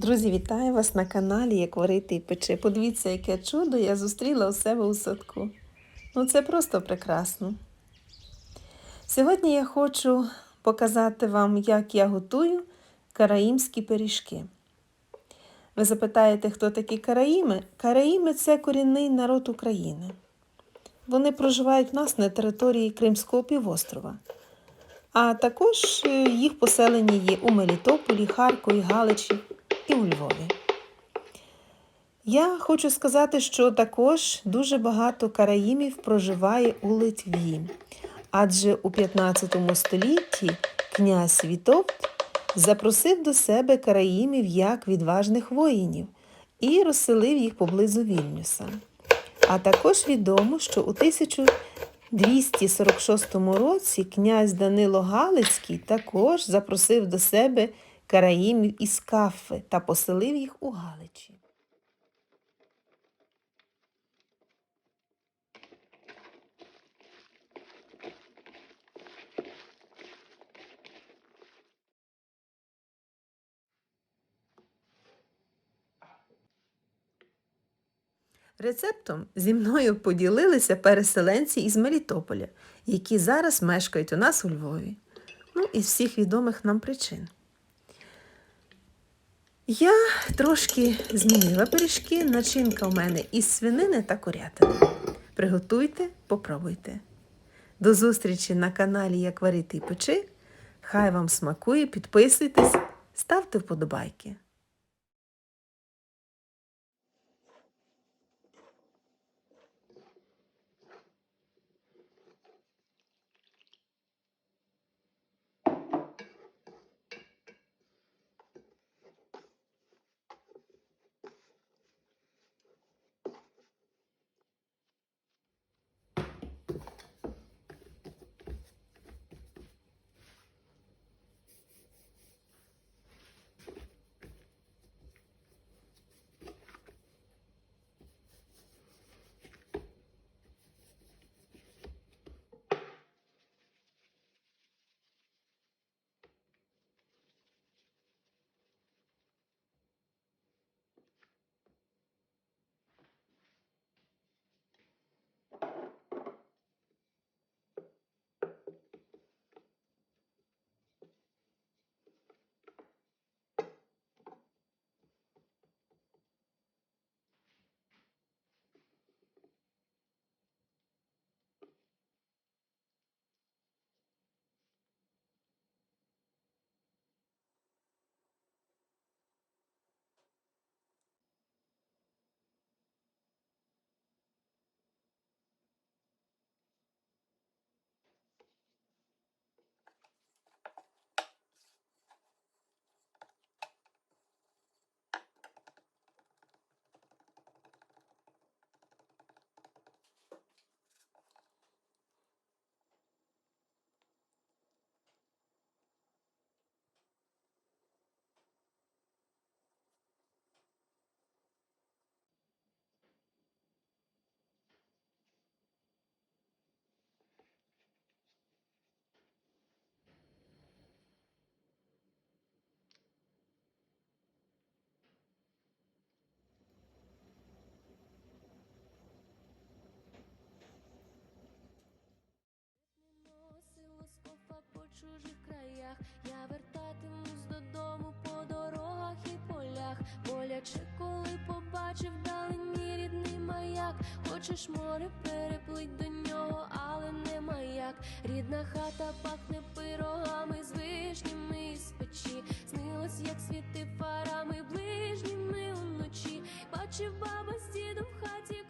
Друзі, вітаю вас на каналі Як варити і печи. Подивіться, яке чудо я зустріла у себе у садку. Ну, це просто прекрасно. Сьогодні я хочу показати вам, як я готую караїмські пиріжки. Ви запитаєте, хто такі караїми? Караїми це корінний народ України. Вони проживають в нас на території Кримського півострова. А також е, їх поселення є у Мелітополі, Харкові, Галичі і у Львові. Я хочу сказати, що також дуже багато караїмів проживає у Литві, адже у 15 столітті князь Вітовт запросив до себе караїмів як відважних воїнів і розселив їх поблизу Вільнюса. А також відомо, що у 1246 році князь Данило Галицький також запросив до себе караїмів із Кафи та поселив їх у Галичі. Рецептом зі мною поділилися переселенці із Мелітополя, які зараз мешкають у нас у Львові. Ну, із всіх відомих нам причин. Я трошки змінила пиріжки, начинка у мене із свинини та курятини. Приготуйте, попробуйте. До зустрічі на каналі Як варити і печи. Хай вам смакує, підписуйтесь, ставте вподобайки. чужих краях я вертатимусь додому по дорогах і полях, боляче, коли побачив далині рідний маяк, хочеш море переплить до нього, але не маяк. Рідна хата пахне пирогами, з вишнями з печі. Снилось, як світи фарами, ближніми уночі. Бачив баба з дідом в хаті.